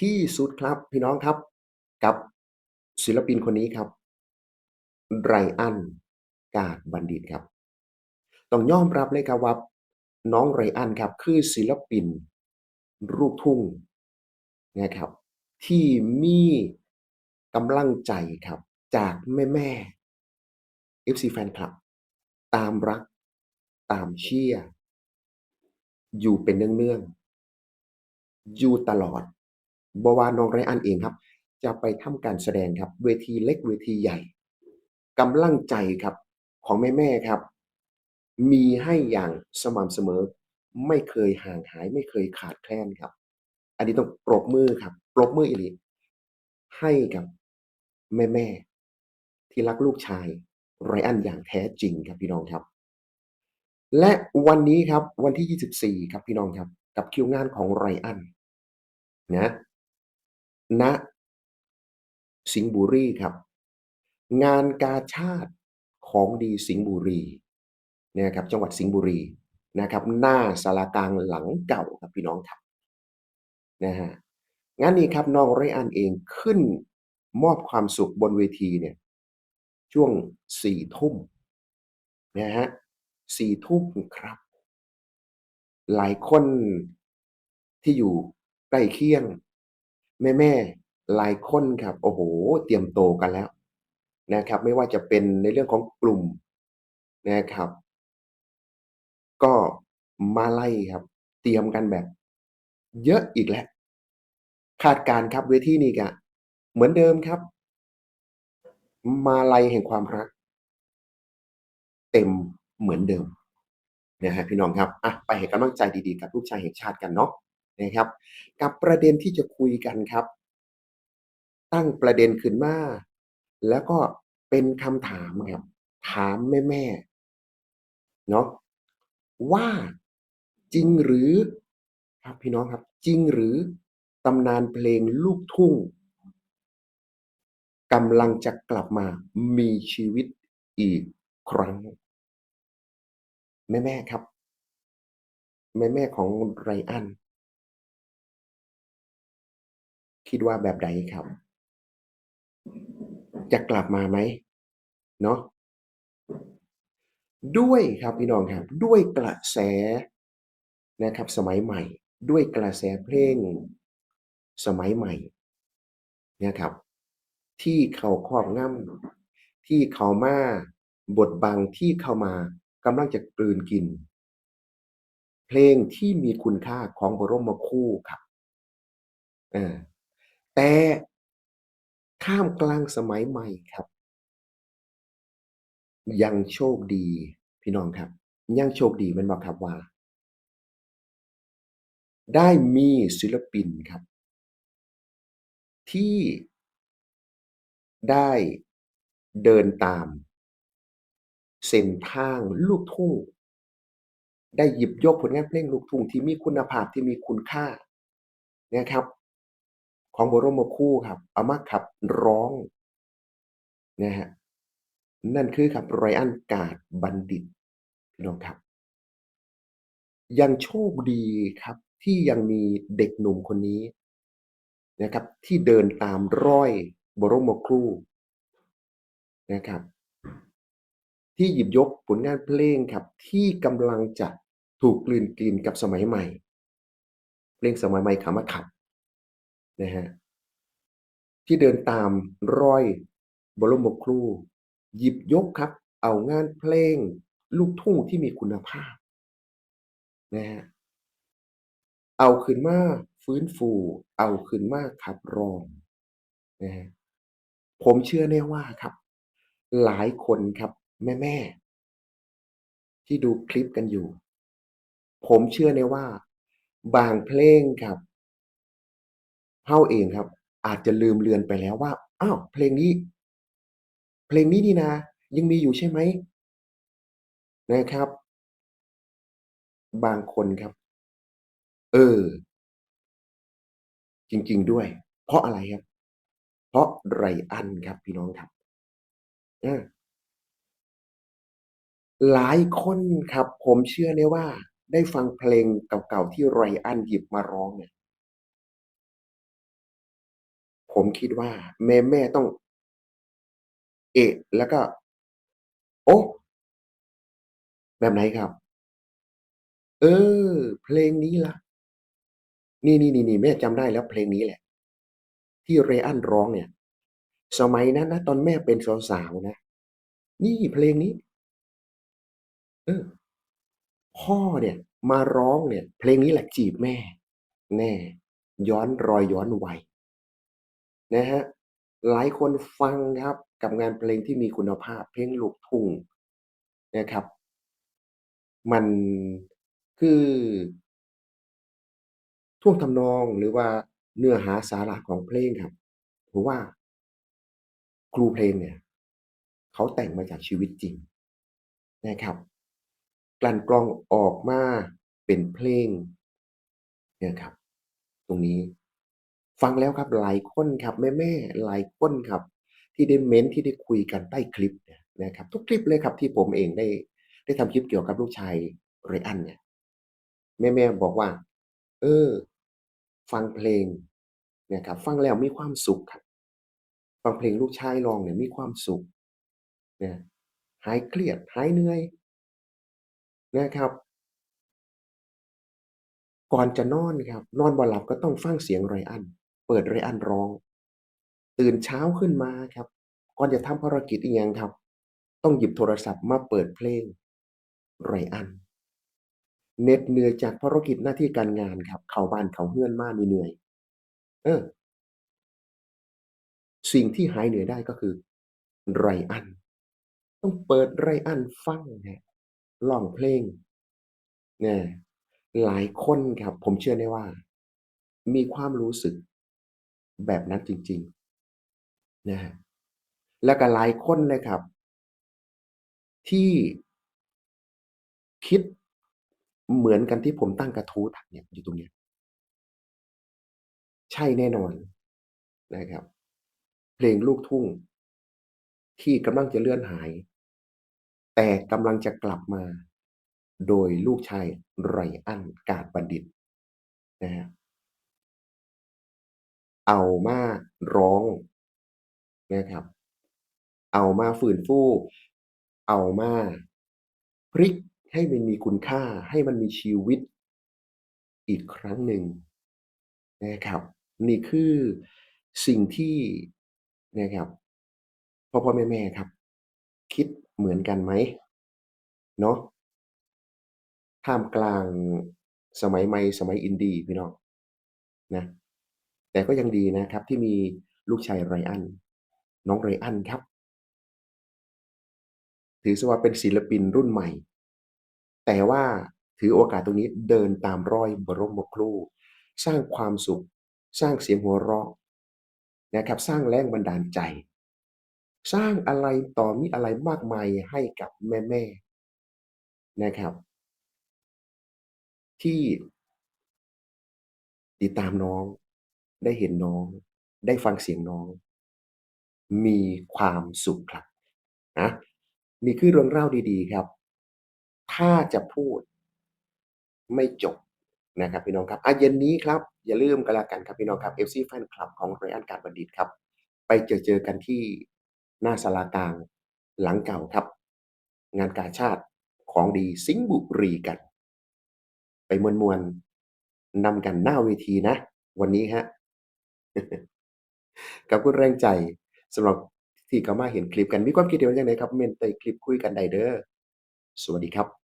ที่สุดครับพี่น้องครับกับศิลปินคนนี้ครับ ไรอัน กาดบัณฑิตครับ ต้องยอมรับเลยครับว่าน้องไรอันครับคือศิลปินลูกทุ่งนะครับ ที่มีกำลังใจครับ จากแม่ๆ FC แฟนคลับ ตามรัก ตามเชียร์อยู่เป็นเนื่องๆอยู่ตลอด บวานองไรอันเองครับ จะไปทำการแสดงครับ เวทีเล็กเวทีใหญ่กำลังใจครับของแม่ๆครับ มีให้อย่างสม่ำเสมอ ไม่เคยห่างหายไม่เคยขาดแคลนครับ อันนี้ต้องปรบมือครับ ปรบมืออีลีให้กับแม่ๆที่รักลูกชายไรอันอย่างแท้จริงครับพี่น้องครับ และวันนี้ครับวันที่ 24 ครับพี่น้องครับ กับคิวงานของไรอันนะ ณสิงห์บุรีครับ งานกาชาดของดีสิงห์บุรีนะครับจังหวัดสิงห์บุรีนะครับ หน้าศาลากลางหลังเก่าครับพี่น้องครับนะฮะงานนี้ครับน้องไรอันเองขึ้นมอบความสุขบนเวทีเนี่ยช่วง4ทุ่มนะฮะ4ทุ่มครับ หลายคนที่อยู่ใกล้เคียง แม่ๆหลายคนครับ โอ้โฮเตรียมโตกันแล้วนะครับ ไม่ว่าจะเป็นในเรื่องของกลุ่มนะครับ ก็มาไลัยครับ เตรียมกันแบบ เยอะอีกแล้วคาดการณ์ครับเวทีนี้ก็เหมือนเดิมครับ มาไลัยแห่งความรัก เต็มเหมือนเดิมนะครับพี่น้องครับอะไปให้กำลังใจดีๆ กับลูกชายแห่งชาติกันเนาะ นะครับ กับประเด็นที่จะคุยกันครับ ตั้งประเด็นขึ้นมาแล้วก็เป็นคำถามครับ ถามแม่ๆเนาะว่าจริงหรือครับพี่น้องครับ จริงหรือตำนานเพลงลูกทุ่งกำลังจะกลับมามีชีวิตอีกครั้ง แม่ๆครับ แม่ๆของไรอัน คิดว่าแบบใดครับ?จะกลับมาไหม?เนาะด้วยครับพี่น้องครับ ด้วยกระแสนะครับ สมัยใหม่ ด้วยกระแสเพลงสมัยใหม่นะครับ ที่เขาครอบงำที่เขามาบดบังที่เข้ามากำลังจะกลืนกิน เพลงที่มีคุณค่าของบรมครูครับเออ แต่ ท่ามกลางสมัยใหม่ครับ ยังโชคดี พี่น้องครับ ยังโชคดีแม่นบ่ครับว่า ได้มีศิลปินครับ ที่ ได้เดินตาม เส้นทางลูกทุ่ง ได้หยิบยกผลงานเพลงลูกทุ่งที่มีคุณภาพ ที่มีคุณค่า นะครับ ของบรมครูครับ เอามาขับร้องนะครับนั่นคือครับไรอันกาดบัณฑิตพี่น้องครับ ยังโชคดีครับ ที่ยังมีเด็กหนุ่มคนนี้นะครับ ที่เดินตามร้อยบรมครูนะครับ ที่หยิบยกผลงานเพลงครับ ที่กำลังจะถูกกลืนกินกับสมัยใหม่ เพลงสมัยใหม่ขามาขับ นะครับที่เดินตามรอยบรมครู หยิบยกครับ เอางานเพลง ลูกทุ่งที่มีคุณภาพนะครับเอาขึ้นมาฟื้นฟู เอาขึ้นมาขับร้องนะครับผมเชื่อแน่ว่าครับ หลายคนครับแม่ๆที่ดูคลิปกันอยู่ ผมเชื่อแน่ว่า บางเพลงครับ เราเองครับ อาจจะลืมเลือนไปแล้วว่า อ้าว เพลงนี้ เพลงนี้นี่นา ยังมีอยู่ใช่ไหม?นะครับ บางคนครับ เออ จริง ๆ ด้วย เพราะอะไรครับ?เพราะไรอันครับพี่น้องครับอหลายคนครับ ผมเชื่อได้ว่า ได้ฟังเพลงเก่าๆที่ไรอันหยิบมาร้องเนี่ย ผมคิดว่าแม่ๆต้อง เอะแล้วก็ โอ้!แบบไหนครับ?เออ เพลงนี้ล่ะ นี่ๆๆๆแม่จำได้แล้วเพลงนี้แหละ ที่ไรอันร้องเนี่ย สมัยนั้นนะตอนแม่เป็นสาวๆนะ นี่เพลงนี้ เออ พ่อเนี่ย มาร้องเนี่ย เพลงนี้แหละจีบแม่ แน่ ย้อนรอยย้อนวัย นะครับหลายคนฟังครับกับงานเพลงที่มีคุณภาพเพลงลูกทุ่งนะครับ มันคือท่วงทำนองหรือว่าเนื้อหาสาระของเพลงครับผมว่า ครูเพลงเนี่ยเขาแต่งมาจากชีวิตจริงนะครับ กลั่นกรองออกมาเป็นเพลงเนี่ยครับ ตรงนี้ ฟังแล้วครับหลายคนครับแม่ๆหลายคนครับ ที่ได้เม้นต์ที่ได้คุยกันใต้คลิปเนี่ยนะครับ ทุกคลิปเลยครับที่ผมเองได้ได้ทำคลิปเกี่ยวกับลูกชายไรอันเนี่ยแม่ๆบอกว่า เออ ฟังเพลงนี่ยครับ ฟังแล้วมีความสุขครับ ฟังเพลงลูกชายร้องเนี่ยมีความสุขนะหายเครียดหายเหนื่อยนะครับ ก่อนจะนอนครับ นอนบ่หลับก็ต้องฟังเสียงไรอัน เปิดไรอันร้อง ตื่นเช้าขึ้นมาครับ ก่อนจะทำภารกิจอิหยังครับ ต้องหยิบโทรศัพท์มาเปิดเพลงไรอันเหน็ดเหนื่อยจากภารกิจหน้าที่การงานครับ เขาบ้านเขาเรือนมาเหนื่อย เออ สิ่งที่หายเหนื่อยได้ก็คือไรอัน ต้องเปิดไรอันฟังครับร้องเพลงแน่หลายคนครับ ผมเชื่อได้ว่า มีความรู้สึก แบบนั้นจริงๆนะครับแล้วก็หลายคนเลยครับ ที่คิดเหมือนกันที่ผมตั้งกระทู้ถามเนี่ยอยู่ตรงเนี้ยใช่แน่นอนนะครับ เพลงลูกทุ่ง ที่กำลังจะเลื่อนหาย แต่กำลังจะกลับมา โดยลูกชายไรอันกาจบัณฑิตนะครับ เอามาร้องนะครับ เอามาฟื้นฟูเอามาพลิกให้มันมีคุณค่าให้มันมีชีวิตอีกครั้งหนึ่งนะครับ นี่คือสิ่งที่นะครับพ่อๆแม่ๆครับ คิดเหมือนกันไหม?เนาะท่ามกลางสมัยใหม่สมัย Indie พี่น้องนะ แต่ก็ยังดีนะครับที่มีลูกชายไรอัน น้องไรอันครับ ถือว่าเป็นศิลปินรุ่นใหม่ แต่ว่าถือโอกาสตรงนี้เดินตามรอยบรมครู สร้างความสุข สร้างเสียงหัวเราะนะครับ สร้างแรงบันดาลใจ สร้างอะไรต่อมิอะไรมากมายให้กับแม่ๆนะครับ ที่ติดตามน้อง ได้เห็นน้อง ได้ฟังเสียงน้อง มีความสุขครับนะนี่คือเรื่องราดีๆครับ ถ้าจะพูดไม่จบนะครับพี่น้องครับอาเย็นนี้ครับ อย่าลืมก็แล้วกันครับพี่น้องครับ FC แฟนคลับของไรอันกาจบัณฑิตครับ ไปเจอๆกันที่หน้าศาลากลางหลังเก่าครับ งานกาชาดของดีสิงห์บุรีกัน ไปมวนๆนำกันหน้าเวทีนะ วันนี้ครั กับคุณแรงใจสำหรับที่เขามาเห็นคลิปกันมีความคิดเห็นว่าจั่งใดครับเมนต์ใต้คลิปคุยกันได้เด้อ สวัสดีครับ